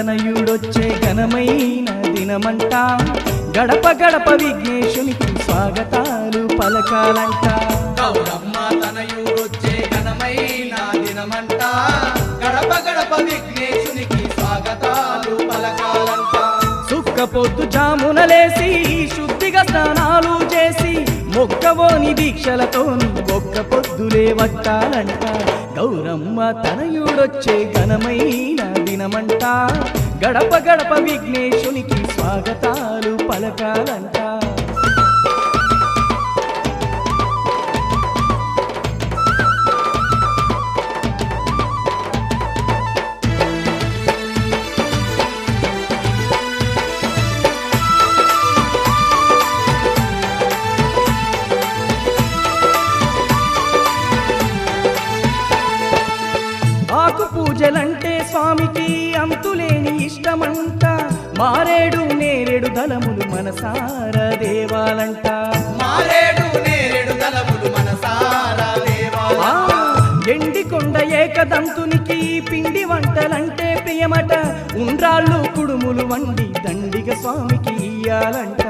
ఘనమైన దినమంట. గడప గడప విఘ్నేశునికి స్వాగతాలు పలకాలంట. గౌరమ్మ తనయుడొచ్చే ఘనమైన దినమంట. గడప గడప విఘ్నేశునికి స్వాగతాలు పలకాలంట. సుక్క పొద్దు జామునలేసి శుద్ధిగా స్నానాలు చేసి మొక్కవోని దీక్షలతోని ఒక్క పొద్దులే వట్టాలంట. గౌరమ్మ తనయుడొచ్చే ఘనమైన దినమంట గడప గడప విఘ్నేశునికి స్వాగతాలు పలకాలంట. అంతులేని ఇష్టమంట. మారేడు నేరేడు దళములు మనసార దేవాలంట. మారేడు నేరేడు తలములు మనసారా దేవాల ఆ, ఎండి కొండ ఏకదంతునికి పిండి వంటలంటే ప్రియమట. ఉండ్రాళ్ళు కుడుములు వండి దండిగ స్వామికి ఇయ్యాలంట.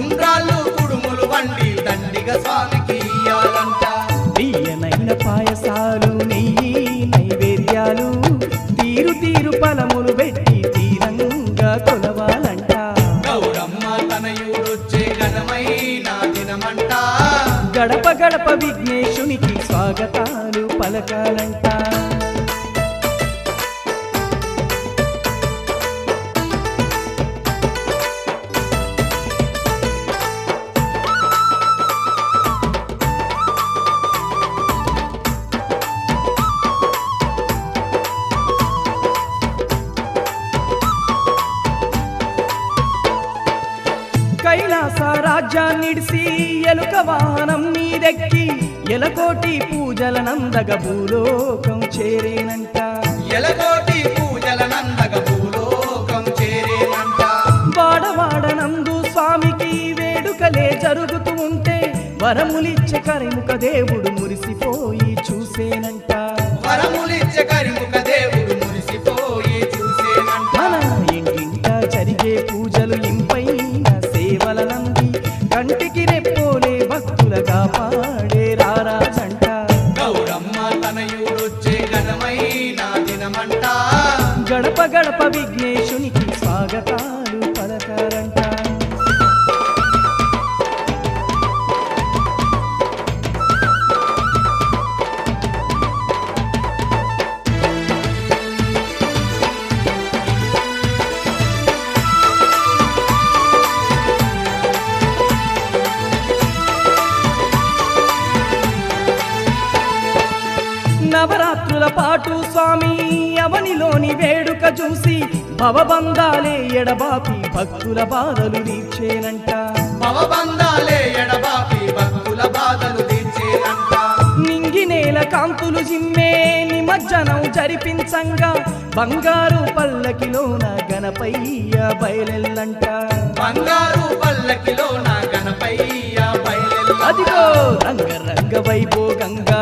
ఉండ్రాళ్ళు కుడుములు వండి దండిగ విఘ్నేశునికి స్వాగతాలు పలకాలంట. కైలాస రాజ్యాన్నిడిసి ఎలుక వాహనం మీదెక్కి ఎలకోటి పూజల నందగ భూలోకం చేరేనంట. ఎలగోటి పూజల నందగ భూలోకం చేరేనంట. వాడవాడనందు స్వామికి వేడుకలే జరుగుతూ ఉంటే వరములిచ్చే కరిముఖ దేవుడు మురిసిపోయి చూసేనంట. వరములిచ్చ కరిముఖ దేవుడు గడప నవరాత్రుల పాటు స్వామి అవనిలోని వేడుక చూసి భవబంధాలే ఎడబాపి భక్తుల బాధలు తీర్చేనంట. భవబంధాలే ఎడబాపి భక్తుల బాధలు తీర్చేనంట. నింగి నేల కాంతులు జిమ్మే నిమజ్జనం జరిపించంగా. బంగారు పల్లకిలోన గణపయ్య బయలెల్లంట. బంగారు పల్లకిలో నా గణపయ్య బయలు అదిగో రంగ రంగ వైభోగంగా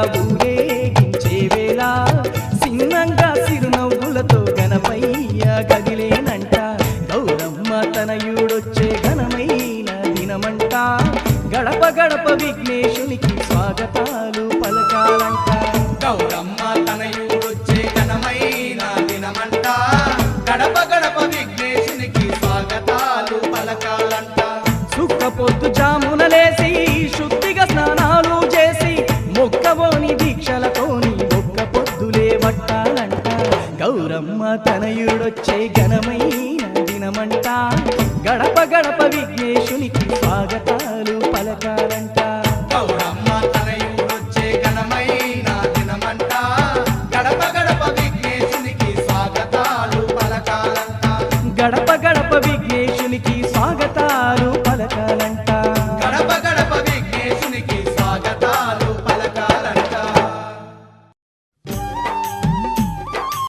తనయుడొచ్చే ఘనమైన దినమంట. గడప గడప విఘ్నేశునికి స్వాగతాలు పలకాలంట. గౌరమ్మ తనయుడొచ్చే ఘనమైన దినమంట. గడప గడప విఘ్నేశునికి స్వాగతాలు పలకాలంట. సుక్క పొద్దు జామునలేసి తనయుడొచ్చే ఘనమైన దినమంట. గడప గడప విఘ్నేశునికి స్వాగతాలు పలకాలంట